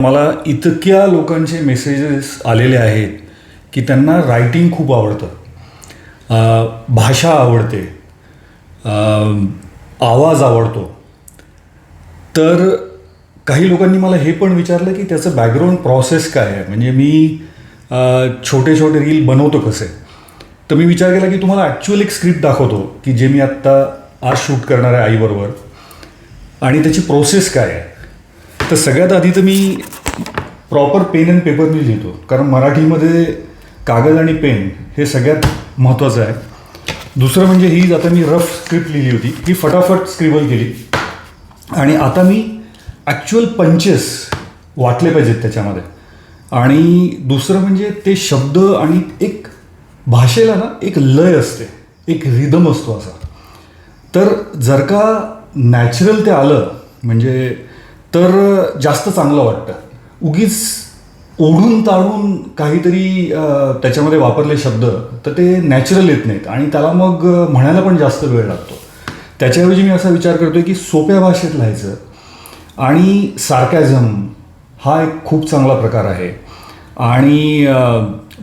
मला इतक्या लोकांचे मेसेजेस आलेले आहेत की त्यांना रायटिंग खूप आवडतं. भाषा आवडते. आवाज आवडतो. तर काही लोकांनी मला हे पण विचारलं की त्याचं बॅकग्राऊंड प्रोसेस काय आहे? म्हणजे मी छोटे छोटे रील बनवतो कसे? तर मी विचार केला की तुम्हाला ॲक्च्युअल एक स्क्रिप्ट दाखवतो की जे मी आत्ता आज शूट करणार आहे आईबरोबर. आणि त्याची प्रोसेस काय आहे? तर सगळ्यात आधी तर मी प्रॉपर पेन अँड पेपरनी लिहितो. कारण मराठीमध्ये कागद आणि पेन हे सगळ्यात महत्त्वाचं आहे. दुसरं म्हणजे ही आता मी रफ स्क्रिप्ट लिहिली होती ही फटाफट स्क्रिबल केली. आणि आता मी ॲक्च्युअल पंचेस वाटले पाहिजेत त्याच्यामध्ये. आणि दुसरं म्हणजे ते शब्द आणि एक भाषेला ना एक लय असते. एक रिदम असतो असा. तर जर का नॅचरल ते आलं म्हणजे तर जास्त चांगलं वाटतं. उगीच ओढून ताळून काहीतरी त्याच्यामध्ये वापरले शब्द तर ते नॅचरल येत नाहीत. आणि त्याला मग म्हणायला पण जास्त वेळ लागतो. त्याच्याऐवजी मी असा विचार करतोय की सोप्या भाषेत लिहायचं आणि सार्कॅझम हा एक खूप चांगला प्रकार आहे. आणि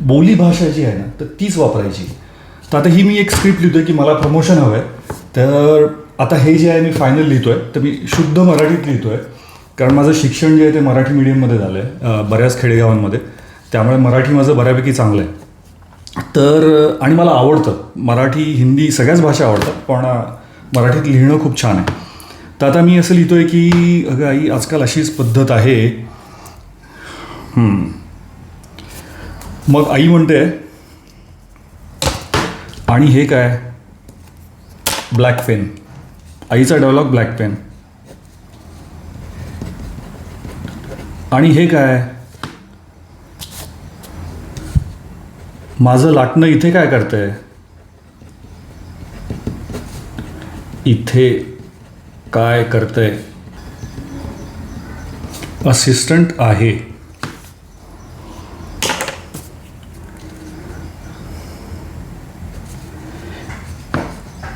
बोली भाषा जी आहे ना तर तीच वापरायची. तर आता ही मी एक स्क्रिप्ट लिहितोय की मला प्रमोशन हवं आहे तर आता हे जे आहे मी फायनल लिहितोय. तर मी शुद्ध मराठीत लिहितोय. कारण माझं शिक्षण जे आहे ते मराठी मीडियममध्ये झालं आहे बऱ्याच खेडेगावांमध्ये. त्यामुळे मराठी माझं बऱ्यापैकी चांगलं आहे. तर आणि मला आवडतं. मराठी हिंदी सगळ्याच भाषा आवडतात पण मराठीत लिहिणं खूप छान आहे. तर आता मी असं लिहितोय की अगं आई आजकाल अशीच पद्धत आहे. मग आई म्हणते आणि हे काय? Black pen. आईचा डायलॉग ब्लॅक पेन. आणि हे काय? माझं लाटणं इथे काय करतंय? इथे काय करतंय? असिस्टंट आहे.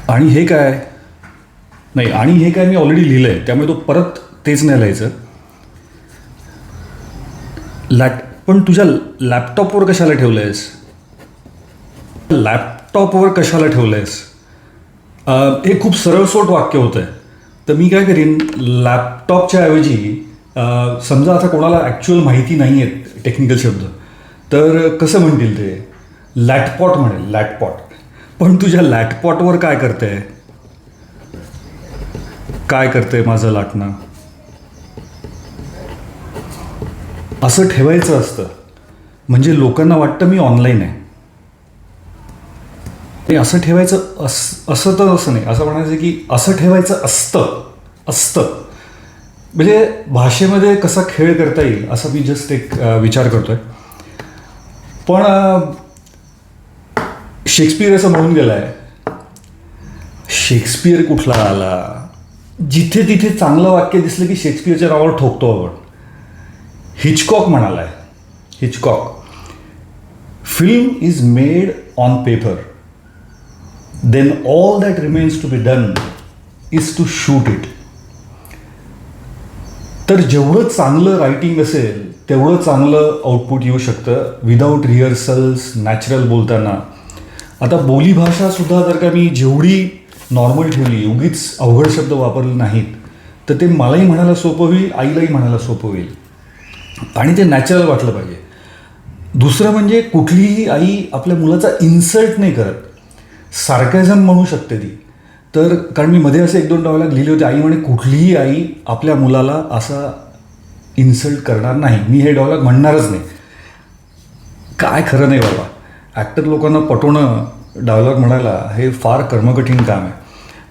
आणि हे काय? नाही आणि हे काय मी ऑलरेडी लिहिलं आहे त्यामुळे तो परत तेच नाही लिहायचं. लॅट पण तुझ्या लॅपटॉपवर कशाला ठेवलं आहेस लॅपटॉपवर कशाला ठेवलं आहेस हे खूप सरळसोट वाक्य होतं आहे तर मी काय करीन लॅपटॉपच्या ऐवजी समजा आता कोणाला ॲक्च्युअल माहिती नाही आहेत टेक्निकल शब्द तर कसं म्हणतील ते? लॅटपॉट म्हणेल लॅटपॉट. पण तुझ्या लॅटपॉटवर काय करते काय करते माझं लाटणं? असं ठेवायचं असतं. म्हणजे लोकांना वाटतं मी ऑनलाईन आहे. ते असं ठेवायचं अस असं तर असं नाही. असं म्हणायचं की असं ठेवायचं असतं. असतं. म्हणजे भाषेमध्ये कसा खेळ करता येईल असा मी जस्ट एक विचार करतोय. पण शेक्सपियर असं म्हणून गेला आहे शेक्सपियर कुठला आला? जिथे तिथे चांगलं वाक्य दिसलं की शेक्सपियरच्या नावावर ठोकतो आपण. Hitchcock म्हणालाय. Hitchcock. Film is made on paper. Then all that remains to be done is to shoot it. तर जेवढं चांगलं रायटिंग असेल तेवढं चांगलं आउटपुट येऊ शकतं विदाऊट रिहर्सल्स नॅचरल बोलताना. आता बोलीभाषासुद्धा जर का मी जेवढी नॉर्मल ठेवली उगीच अवघड शब्द वापरले नाहीत तर ते मलाही म्हणायला सोपं होईल आईलाही म्हणायला सोपं होईल. आणि ते नॅचरल वाटलं पाहिजे. दुसरं म्हणजे कुठलीही आई आपल्या मुलाचा इन्सल्ट नाही करत. सार्कॅझम म्हणू शकते ती. तर कारण मी मध्ये असे एक दोन डॉलॉग लिहिले होते आई म्हणे कुठलीही आई आपल्या मुलाला असा इन्सल्ट करणार नाही. मी हे डॉलॉग म्हणणारच नाही. काय खरं नाही बाबा. ॲक्टर लोकांना पटवणं डायलॉग म्हणायला हे फार कर्मकठीण काम आहे.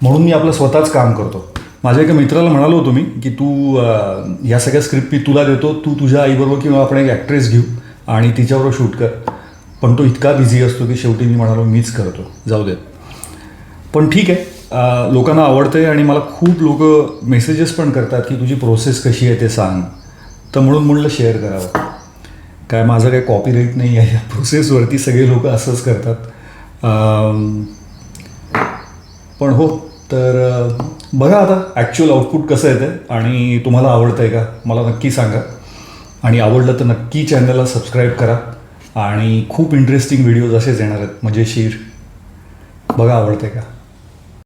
म्हणून मी आपलं स्वतःच काम करतो. माझ्या एका मित्राला म्हणालो होतो मी की तू ह्या या सगळ्या स्क्रिप्ट मी तुला देतो तू तुझ्या आईबरोबर किंवा आपण एक ॲक्ट्रेस घेऊ आणि तिच्याबरोबर शूट कर. पण तो इतका बिझी असतो की शेवटी मी म्हणालो मीच करतो. जाऊ देत पण ठीक आहे. लोकांना आवडते आणि मला खूप लोक मेसेजेस पण करतात की तुझी प्रोसेस कशी आहे ते सांग. तर म्हणून म्हणलं शेअर करावं. काय माझं काही कॉपीराईट नाही आहे या प्रोसेसवरती सगळे लोक असंच करतात. पण हो तर बघा आता ॲक्च्युअल आउटपुट कसं येतं आणि तुम्हाला आवडतं आहे का? मला नक्की सांगा. आणि आवडलं तर नक्की चॅनलला सबस्क्राईब करा. आणि खूप इंटरेस्टिंग व्हिडिओज असेच येणार आहेत. म्हणजे मजेशीर बघा आवडते का?